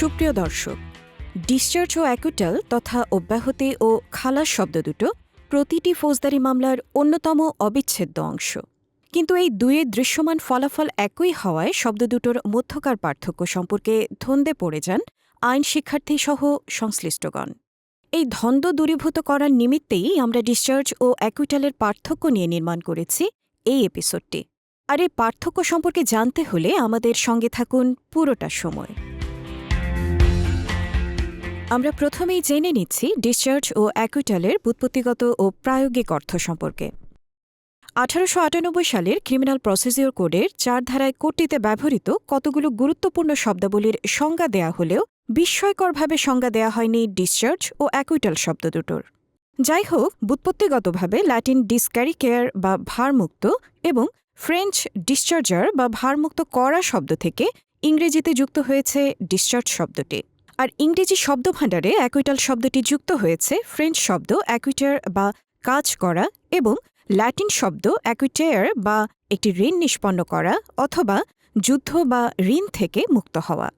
সুপ্রিয় দর্শক ডিসচার্জ ও অ্যাকুটাল তথা অব্যাহতি ও খালাস শব্দ দুটো প্রতিটি ফৌজদারি মামলার অন্যতম অবিচ্ছেদ্য অংশ। কিন্তু এই দুয়ে দৃশ্যমান ফলাফল একই হওয়ায় শব্দ দুটোর মধ্যকার পার্থক্য সম্পর্কে ধন্দে পড়ে যান আইন শিক্ষার্থী সহ সংশ্লিষ্টগণ। এই ধন্দ দূরীভূত করার নিমিত্তেই আমরা ডিসচার্জ ও অ্যাকুইটালের পার্থক্য নিয়ে নির্মাণ করেছি এই এপিসোডটি আর এই পার্থক্য সম্পর্কে জানতে হলে আমাদের সঙ্গে থাকুন পুরোটা সময়। আমরা প্রথমেই জেনে নিচ্ছি ডিসচার্জ ও অ্যাকুইটালের বুৎপত্তিগত ও প্রায়োগিক অর্থ সম্পর্কে। আঠারোশো আটানব্বই সালের ক্রিমিনাল প্রসিজিওর কোডের চার ধারায় কোডটিতে ব্যবহৃত কতগুলো গুরুত্বপূর্ণ শব্দাবলীর সংজ্ঞা দেয়া হলেও বিস্ময়করভাবে সংজ্ঞা দেয়া হয়নি ডিসচার্জ ও অ্যাকুইটাল শব্দ দুটোর। যাই হোক বুৎপত্তিগতভাবে ল্যাটিন ডিসক্যারি কেয়ার বা ভারমুক্ত এবং ফ্রেঞ্চ ডিসচার্জার বা ভারমুক্ত করা শব্দ থেকে ইংরেজিতে যুক্ত হয়েছে ডিসচার্জ শব্দটি। আর ইংরেজি শব্দভাণ্ডারে অ্যাকুইটাল শব্দটি যুক্ত হয়েছে, ফ্রেঞ্চ শব্দ অ্যাকুইটার বা কাজ করা এবং ল্যাটিন শব্দ অ্যাকুইটেয়ার বা একটি ঋণ নিষ্পন্ন করা অথবা যুদ্ধ বা ঋণ থেকে মুক্ত হওয়া।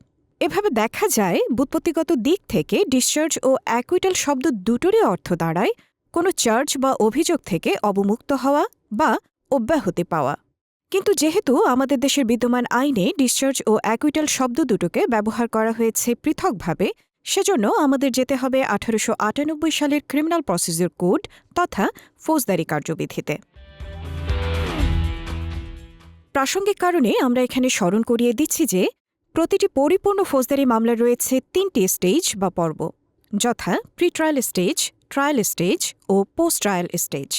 এভাবে দেখা যায়, বুৎপত্তিগত দিক থেকে ডিসচার্জ ও অ্যাকুইটাল শব্দ দুটোরই অর্থ দাঁড়ায়, কোনো চার্জ বা অভিযোগ থেকে অবমুক্ত হওয়া বা অব্যাহতি পাওয়া। কিন্তু যেহেতু আমাদের দেশের বিদ্যমান আইনে ডিসচার্জ ও অ্যাকুইটাল শব্দ দুটোকে ব্যবহার করা হয়েছে পৃথকভাবে, সেজন্য আমাদের যেতে হবে আঠারোশো আটানব্বই সালের ক্রিমিনাল প্রসিজিওর কোড তথা ফৌজদারি কার্যবিধিতে। প্রাসঙ্গিক কারণে আমরা এখানে স্মরণ করিয়ে দিচ্ছি যে, প্রতিটি পরিপূর্ণ ফৌজদারি মামলা রয়েছে তিনটি স্টেজ বা পর্ব, যথা pre trial stage trial stage ও পোস্ট ট্রায়াল স্টেজ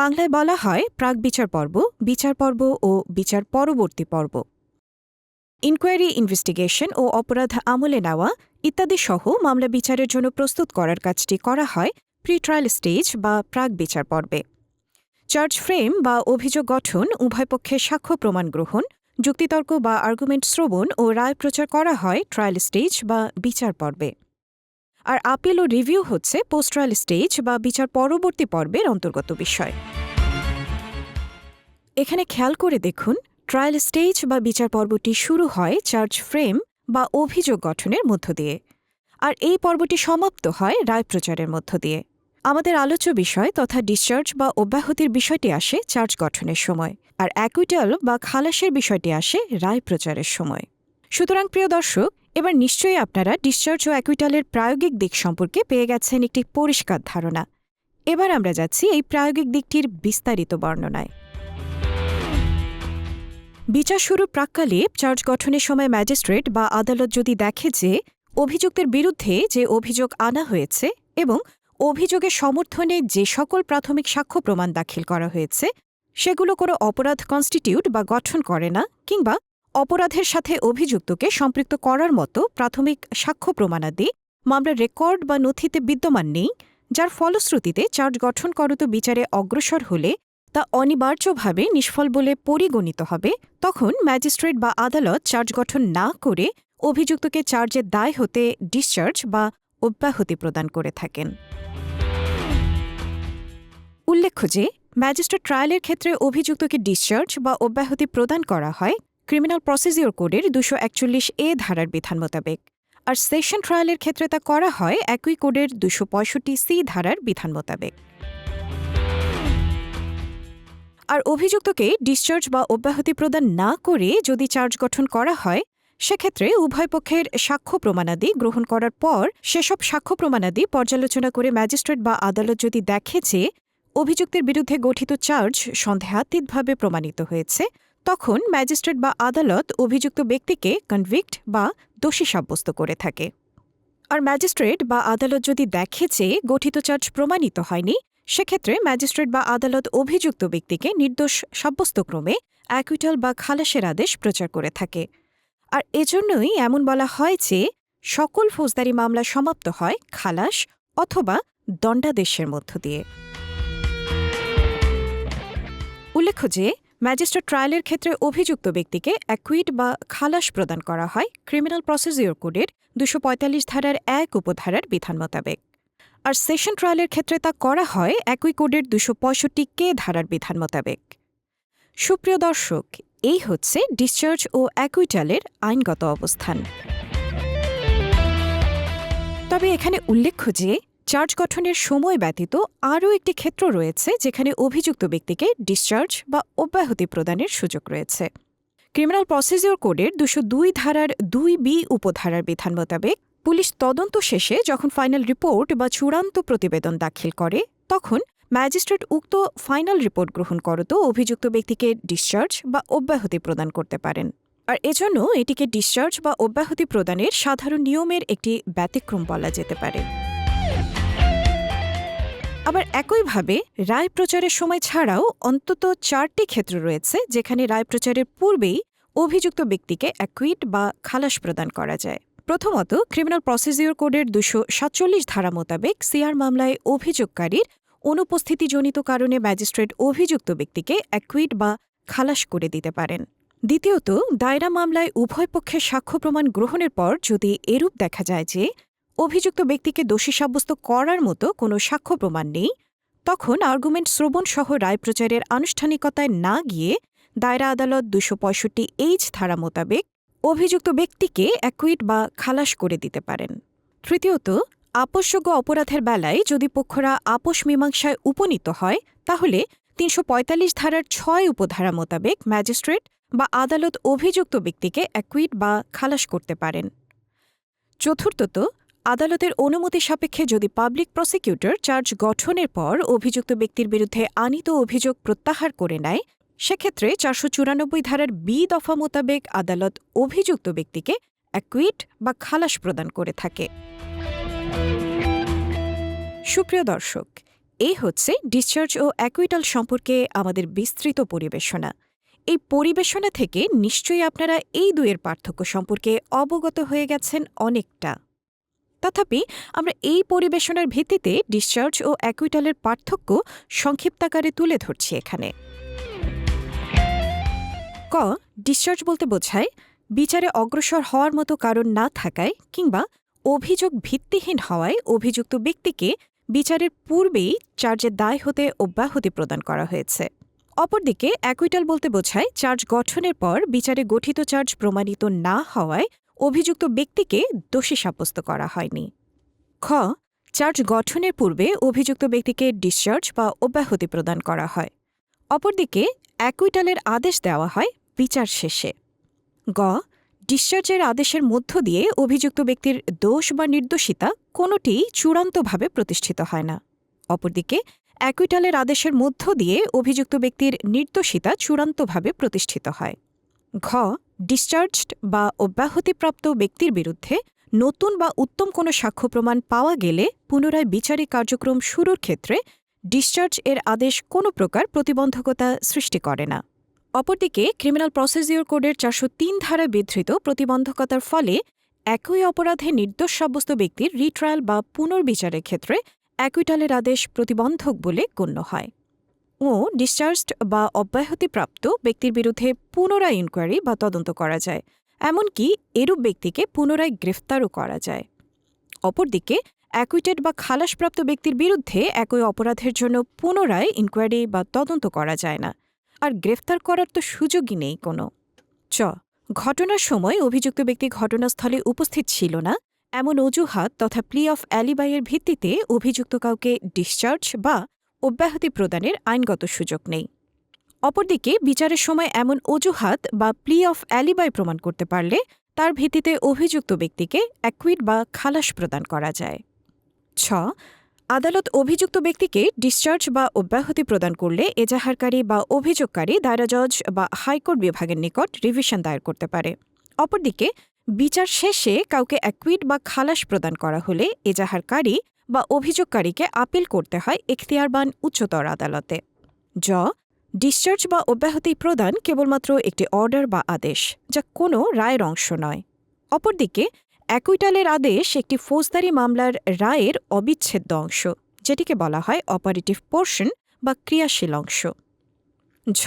বাংলায় বলা হয় প্রাক বিচার পর্ব বিচার পর্ব ও বিচার পরবর্তী পর্ব। ইনকোয়ারি, ইনভেস্টিগেশন ও অপরাধ আমলে নেওয়া ইত্যাদি সহ মামলা বিচারের জন্য প্রস্তুত করার কাজটি করা হয় প্রি ট্রায়াল স্টেজ বা প্রাক বিচার পর্বে। চার্জ ফ্রেম বা অভিযোগ গঠন, উভয় পক্ষে সাক্ষ্য প্রমাণ গ্রহণ, যুক্তিতর্ক বা আর্গুমেন্ট শ্রবণ ও রায় প্রচার করা হয় ট্রায়াল স্টেজ বা বিচার পর্বে। আর আপিল ও রিভিউ হচ্ছে পোস্ট ট্রায়াল স্টেজ বা বিচার পরবর্তী পর্বের অন্তর্গত বিষয়। এখানে খেয়াল করে দেখুন ট্রায়াল স্টেজ বা বিচার পর্বটি শুরু হয় চার্জ ফ্রেম বা অভিযোগ গঠনের মধ্য দিয়ে। আর এই পর্বটি সমাপ্ত হয় রায় প্রচারের মধ্য দিয়ে। আমাদের আলোচ্য বিষয় তথা ডিসচার্জ বা অব্যাহতির বিষয়টি আসে চার্জ গঠনের সময়, আর অ্যাকুইটাল বা খালাসের বিষয়টি আসে রায় প্রচারের সময়। সুতরাং প্রিয় দর্শক এবার নিশ্চয়ই আপনারা ডিসচার্জ ও অ্যাকুইটালের প্রায়োগিক দিক সম্পর্কে পেয়ে গেছেন একটি পরিষ্কার ধারণা। এবার আমরা যাচ্ছি এই প্রায়োগিক দিকটির বিস্তারিত বর্ণনায়। বিচার শুরুর প্রাক্কালে চার্জ গঠনের সময় ম্যাজিস্ট্রেট বা আদালত যদি দেখে যে অভিযুক্তের বিরুদ্ধে যে অভিযোগ আনা হয়েছে এবং অভিযোগের সমর্থনে যে সকল প্রাথমিক সাক্ষ্য প্রমাণ দাখিল করা হয়েছে, সেগুলো কোনো অপরাধ কনস্টিটিউট বা গঠন করে না কিংবা অপরাধের সাথে অভিযুক্তকে সম্পৃক্ত করার মতো প্রাথমিক সাক্ষ্য প্রমাণাদি মামলার রেকর্ড বা নথিতে বিদ্যমান নেই, যার ফলশ্রুতিতে চার্জ গঠন করত বিচারে অগ্রসর হলে তা অনিবার্যভাবে নিষ্ফল বলে পরিগণিত হবে, তখন ম্যাজিস্ট্রেট বা আদালত চার্জ গঠন না করে অভিযুক্তকে চার্জের দায় হতে ডিসচার্জ বা অব্যাহতি প্রদান করে থাকেন। উল্লেখ্য যে, ম্যাজিস্ট্রেট ট্রায়ালের ক্ষেত্রে অভিযুক্তকে ডিসচার্জ বা অব্যাহতি প্রদান করা হয় ক্রিমিনাল প্রসিজিওর কোডের দুশো একচল্লিশ এ ধারার বিধান মোতাবেক। আর সেশন ট্রায়ালের ক্ষেত্রে তা করা হয় একই কোডের দুশো পঁয়ষট্টি সি ধারার বিধান মোতাবেক। আর অভিযুক্তকে ডিসচার্জ বা অব্যাহতি প্রদান না করে যদি চার্জ গঠন করা হয়, সেক্ষেত্রে উভয় পক্ষের সাক্ষ্য প্রমাণাদি গ্রহণ করার পর সেসব সাক্ষ্য প্রমাণাদি পর্যালোচনা করে ম্যাজিস্ট্রেট বা আদালত যদি দেখে যে অভিযুক্তের বিরুদ্ধে গঠিত চার্জ সন্দেহাতীতভাবে প্রমাণিত হয়েছে তখন ম্যাজিস্ট্রেট বা আদালত অভিযুক্ত ব্যক্তিকে কনভিক্ট বা দোষী সাব্যস্ত করে থাকে। আর ম্যাজিস্ট্রেট বা আদালত যদি দেখে যে গঠিত চার্জ প্রমাণিত হয়নি, সেক্ষেত্রে ম্যাজিস্ট্রেট বা আদালত অভিযুক্ত ব্যক্তিকে নির্দোষ সাব্যস্তক্রমে অ্যাকুইটাল বা খালাসের আদেশ প্রচার করে থাকে। আর এজন্যই এমন বলা হয় যে, সকল ফৌজদারি মামলা সমাপ্ত হয় খালাস অথবা দণ্ডাদেশের মধ্য দিয়ে। উল্লেখ্য যে ম্যাজিস্ট্রেট ট্রায়ালের ক্ষেত্রে অভিযুক্ত ব্যক্তিকে অ্যাকুইট বা খালাস প্রদান করা হয় ক্রিমিনাল প্রসিজিওর কোডের দুশো পঁয়তাল্লিশ ধারার এক উপধারার বিধান মোতাবেক। আর সেশন ট্রায়ালের ক্ষেত্রে তা করা হয় একই কোডের দুশো পঁয়ষট্টি কে ধারার বিধান মোতাবেক। সুপ্রিয় দর্শক, এই হচ্ছে ডিসচার্জ ও অ্যাকুইটালের আইনগত অবস্থান। তবে এখানে উল্লেখ্য যে চার্জ গঠনের সময় ব্যতীত আরও একটি ক্ষেত্র রয়েছে যেখানে অভিযুক্ত ব্যক্তিকে ডিসচার্জ বা অব্যাহতি প্রদানের সুযোগ রয়েছে। ক্রিমিনাল প্রসিজিওর কোডের দুশো দুই ধারার দুই বি উপধারার বিধান মোতাবেক পুলিশ তদন্ত শেষে যখন ফাইনাল রিপোর্ট বা চূড়ান্ত প্রতিবেদন দাখিল করে, তখন ম্যাজিস্ট্রেট উক্ত ফাইনাল রিপোর্ট গ্রহণ করত অভিযুক্ত ব্যক্তিকে ডিসচার্জ বা অব্যাহতি প্রদান করতে পারেন। আর এজন্য এটিকে ডিসচার্জ বা অব্যাহতি প্রদানের সাধারণ নিয়মের একটি ব্যতিক্রম বলা যেতে পারে। আবার একইভাবে রায় প্রচারের সময় ছাড়াও অন্তত চারটি ক্ষেত্র রয়েছে যেখানে রায় প্রচারের পূর্বেই অভিযুক্ত ব্যক্তিকে অ্যাকুইট বা খালাস প্রদান করা যায়। প্রথমত ক্রিমিনাল প্রসিজিওর কোডের দুশো সাতচল্লিশ ধারা মোতাবেক সিআর মামলায় অভিযোগকারীর অনুপস্থিতিজনিত কারণে ম্যাজিস্ট্রেট অভিযুক্ত ব্যক্তিকে অ্যাকুইট বা খালাস করে দিতে পারেন। দ্বিতীয়ত, দায়রা মামলায় উভয় পক্ষের সাক্ষ্য প্রমাণ গ্রহণের পর যদি এরূপ দেখা যায় যে অভিযুক্ত ব্যক্তিকে দোষী সাব্যস্ত করার মতো কোনো সাক্ষ্য প্রমাণ নেই। তখন আর্গুমেন্ট শ্রবণ সহ রায় প্রচারের আনুষ্ঠানিকতায় না গিয়ে দায়রা আদালত দুশো পঁয়ষট্টি এইচ ধারা মোতাবেক অভিযুক্ত ব্যক্তিকে অ্যাকুইট বা খালাস করে দিতে পারেন। তৃতীয়ত, আপোষযোগ্য অপরাধের বেলায় যদি পক্ষরা আপোষ মীমাংসায় উপনীত হয়, তাহলে তিনশো পঁয়তাল্লিশ ধারার ছয় উপধারা মোতাবেক ম্যাজিস্ট্রেট বা আদালত অভিযুক্ত ব্যক্তিকে অ্যাকুইট বা খালাস করতে পারেন। চতুর্থত আদালতের অনুমতি সাপেক্ষে যদি পাবলিক প্রসিকিউটর চার্জ গঠনের পর অভিযুক্ত ব্যক্তির বিরুদ্ধে আনিত অভিযোগ প্রত্যাহার করে নেয়, সেক্ষেত্রে চারশো চুরানব্বই ধারার বি দফা মোতাবেক আদালত অভিযুক্ত ব্যক্তিকে অ্যাকুইট বা খালাস প্রদান করে থাকে। সুপ্রিয় দর্শক এই হচ্ছে ডিসচার্জ ও অ্যাকুইটাল সম্পর্কে আমাদের বিস্তৃত পরিবেশনা। এই পরিবেশনা থেকে নিশ্চয়ই আপনারা এই দুয়ের পার্থক্য সম্পর্কে অবগত হয়ে গেছেন অনেকটা। তথাপি আমরা এই পরিবেশনার ভিত্তিতে ডিসচার্জ ও অ্যাকুইটালের পার্থক্য সংক্ষিপ্তাকারে তুলে ধরছি এখানে। ক ডিসচার্জ বলতে বোঝায় বিচারে অগ্রসর হওয়ার মতো কারণ না থাকায় কিংবা অভিযোগ ভিত্তিহীন হওয়ায় অভিযুক্ত ব্যক্তিকে বিচারের পূর্বেই চার্জের দায় হতে অব্যাহতি প্রদান করা হয়েছে। অপরদিকে অ্যাকুইটাল বলতে বোঝায় চার্জ গঠনের পর বিচারে গঠিত চার্জ প্রমাণিত না হওয়ায় অভিযুক্ত ব্যক্তিকে দোষী সাব্যস্ত করা হয়নি। খ, চার্জ গঠনের পূর্বে অভিযুক্ত ব্যক্তিকে ডিসচার্জ বা অব্যাহতি প্রদান করা হয়। অপরদিকে অ্যাকুইটালের আদেশ দেওয়া হয় বিচার শেষে। গ, ডিসচার্জের আদেশের মধ্য দিয়ে অভিযুক্ত ব্যক্তির দোষ বা নির্দোষিতা কোনোটিই চূড়ান্তভাবে প্রতিষ্ঠিত হয় না। অপরদিকে অ্যাকুইটালের আদেশের মধ্য দিয়ে অভিযুক্ত ব্যক্তির নির্দোষিতা চূড়ান্তভাবে প্রতিষ্ঠিত হয়। ঘ ডিসচার্জড বা অব্যাহতিপ্রাপ্ত ব্যক্তির বিরুদ্ধে নতুন বা উত্তম কোনো সাক্ষ্য প্রমাণ পাওয়া গেলে পুনরায় বিচারিক কার্যক্রম শুরুর ক্ষেত্রে ডিসচার্জ এর আদেশ কোনো প্রকার প্রতিবন্ধকতা সৃষ্টি করে না। অপরদিকে ক্রিমিনাল প্রসিজিওর কোডের চারশো তিন ধারায় বিধৃত প্রতিবন্ধকতার ফলে একই অপরাধে নির্দোষ সাব্যস্ত ব্যক্তির রিট্রায়াল বা পুনর্বিচারের ক্ষেত্রে অ্যাকুইটালের আদেশ প্রতিবন্ধক বলে গণ্য হয়। ও ডিসচার্জড বা অব্যাহতিপ্রাপ্ত ব্যক্তির বিরুদ্ধে পুনরায় ইনকোয়ারি বা তদন্ত করা যায়, এমনকি এরূপ ব্যক্তিকে পুনরায় গ্রেফতারও করা যায়। অপরদিকে অ্যাকুইটেড বা খালাসপ্রাপ্ত ব্যক্তির বিরুদ্ধে একই অপরাধের জন্য পুনরায় ইনকোয়ারি বা তদন্ত করা যায় না, আর গ্রেফতার করার তো সুযোগই নেই কোনো। চ, ঘটনার সময় অভিযুক্ত ব্যক্তি ঘটনাস্থলে উপস্থিত ছিল না, এমন অজুহাত তথা প্লি অফ অ্যালিবাইয়ের ভিত্তিতে অভিযুক্ত কাউকে ডিসচার্জ বা অব্যাহতি প্রদানের আইনগত সুযোগ নেই। অপরদিকে, বিচারের সময় এমন অজুহাত বা প্লি অফ অ্যালিবাই প্রমাণ করতে পারলে তার ভিত্তিতে অভিযুক্ত ব্যক্তিকে অ্যাকুইট বা খালাস প্রদান করা যায়। ছ, আদালত অভিযুক্ত ব্যক্তিকে ডিসচার্জ বা অব্যাহতি প্রদান করলে এজাহারকারী বা অভিযোগকারী, দায়রা জজ বা হাইকোর্ট বিভাগের নিকট রিভিশন দায়ের করতে পারে। অপরদিকে, বিচার শেষে কাউকে অ্যাকুইট বা খালাস প্রদান করা হলে এজাহারকারী বা অভিযোগকারীকে আপিল করতে হয় এখতিয়ারবান উচ্চতর আদালতে। জ. ডিসচার্জ বা অব্যাহতি প্রদান কেবলমাত্র একটি অর্ডার বা আদেশ, যা কোনো রায়ের অংশ নয়। অপরদিকে, অ্যাকুইটালের আদেশ একটি ফৌজদারি মামলার রায়ের অবিচ্ছেদ্য অংশ, যেটিকে বলা হয় অপারেটিভ পোর্শন বা ক্রিয়াশীল অংশ। ঝ.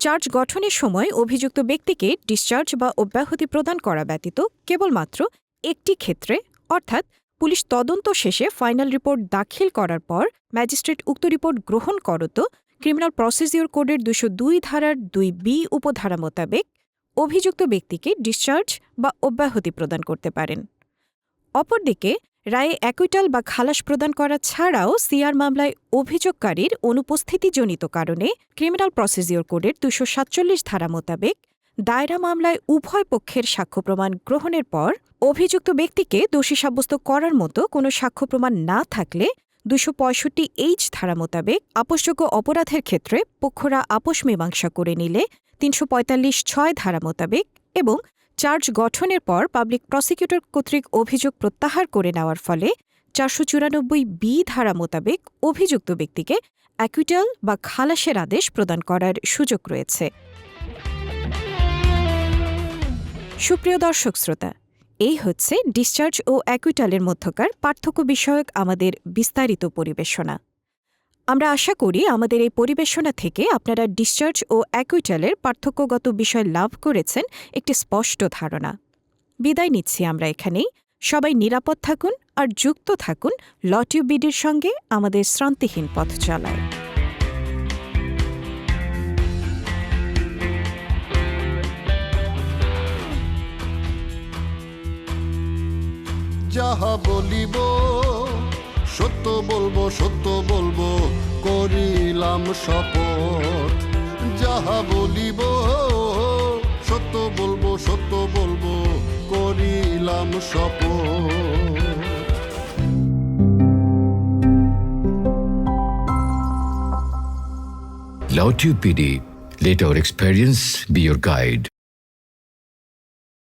চার্জ গঠনের সময় অভিযুক্ত ব্যক্তিকে ডিসচার্জ বা অব্যাহতি প্রদান করা ব্যতীত কেবলমাত্র একটি ক্ষেত্রে, অর্থাৎ পুলিশ তদন্ত শেষে ফাইনাল রিপোর্ট দাখিল করার পর ম্যাজিস্ট্রেট উক্ত রিপোর্ট গ্রহণ করত ক্রিমিনাল প্রসিজিওর কোডের দুশো দুই ধারার দুই বি উপধারা মোতাবেক অভিযুক্ত ব্যক্তিকে ডিসচার্জ বা অব্যাহতি প্রদান করতে পারেন। অপরদিকে রায়ে অ্যাকুইটাল বা খালাস প্রদান করা ছাড়াও সিআর মামলায় অভিযোগকারীর অনুপস্থিতিজনিত কারণে ক্রিমিনাল প্রসিজিওর কোডের দুশো সাতচল্লিশ ধারা মোতাবেক দায়রা মামলায় উভয় পক্ষের সাক্ষ্য প্রমাণ গ্রহণের পর অভিযুক্ত ব্যক্তিকে দোষী সাব্যস্ত করার মতো কোনো সাক্ষ্য প্রমাণ না থাকলে দুশো পঁয়ষট্টি এইচ ধারা মোতাবেক আপোষযোগ্য অপরাধের ক্ষেত্রে পক্ষরা আপোষ মীমাংসা করে নিলে তিনশো পঁয়তাল্লিশ ছয় ধারা মোতাবেক এবং চার্জ গঠনের পর পাবলিক প্রসিকিউটর কর্তৃক অভিযোগ প্রত্যাহার করে নেওয়ার ফলে চারশো চুরানব্বই বি ধারা মোতাবেক অভিযুক্ত ব্যক্তিকে অ্যাকুইটাল বা খালাসের আদেশ প্রদান করার সুযোগ রয়েছে। সুপ্রিয় দর্শক শ্রোতা, এই হচ্ছে ডিসচার্জ ও অ্যাকুইটালের মধ্যকার পার্থক্য বিষয়ক আমাদের বিস্তারিত পরিবেশনা। আমরা আশা করি আমাদের এই পরিবেশনা থেকে আপনারা ডিসচার্জ ও অ্যাকুইটালের পার্থক্যগত বিষয় লাভ করেছেন একটি স্পষ্ট ধারণা। বিদায় নিচ্ছি আমরা এখানেই। সবাই নিরাপদ থাকুন আর যুক্ত থাকুন লটিউ বিডির সঙ্গে আমাদের শ্রান্তিহীন পথ চলায়। যাহা বলিব সত্য বলব সত্য বলব করিলাম শপথ যাহা বলিব সত্য বলব সত্য বলব করিলাম শপথ Lautube PD, let our experience be your guide.